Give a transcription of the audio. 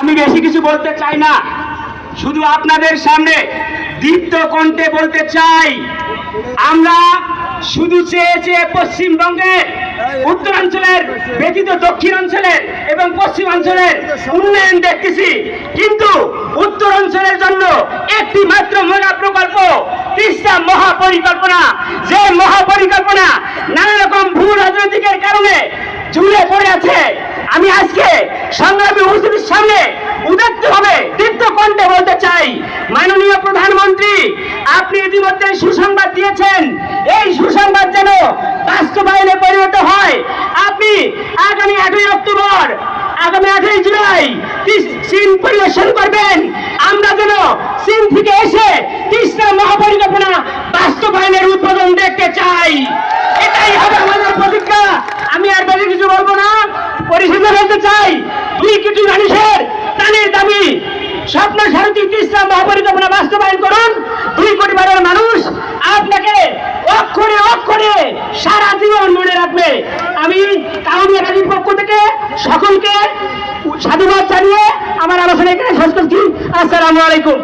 আমি বেশি কিছু বলতে চাই না। শুধু আপনাদের সামনে দীপ্ত কণ্ঠে বলতে চাই, আমরা শুধু চেয়ে চেয়ে পশ্চিমবঙ্গের উত্তরাঞ্চলের ব্যতীত দক্ষিণাঞ্চলের এবং পশ্চিমাঞ্চলের উন্নয়ন দেখতেছি, কিন্তু উত্তরাঞ্চলের জন্য একটি মাত্র মেগা প্রকল্প, তিস্তা মহাপরিকল্পনা। যে মহাপরিকল্পনা নানা রকম ভূ রাজনৈতিকের কারণে ঝুলে পড়ে আছে। আমি আজকে সংগ্রামী মুসলিমের সামনে উদাত্ত হবে দীপ্ত কণ্ঠে বলতে চাই, মাননীয় প্রধানমন্ত্রী, আপনি ইতিমধ্যে সুসংবাদ দিয়েছেন। এই সুসংবাদ যেন বাস্তবায়নে পরিণত হয়। আপনি আগামী আটই অক্টোবর, আগামী আটই জুলাই চীন পরিবেশন করবেন আমরা যেন চীন থেকে এসে তিস্তা মহাপরিকল্পনা বাস্তবায়নের উদ্বোধন দেখতে চাই এটাই হবে আমাদের প্রতিজ্ঞা আমি আর বেশি কিছু বলব না পরিষেবা বলতে চাই, দুই কোটি মানুষের প্রাণের দাবি, স্বপ্ন সারথী তিস্তা মহাপরিকল্পনা বাস্তবায়ন করুন। দুই কোটি বারের মানুষ আপনাকে অক্ষরে অক্ষরে সারা জীবন মনে রাখবে। আমি কাউনি একাডেমির পক্ষ থেকে সকলকে সাধুবাদ জানিয়ে আমার আলোচনা এখানে শেষ করছি। আসসালামু আলাইকুম।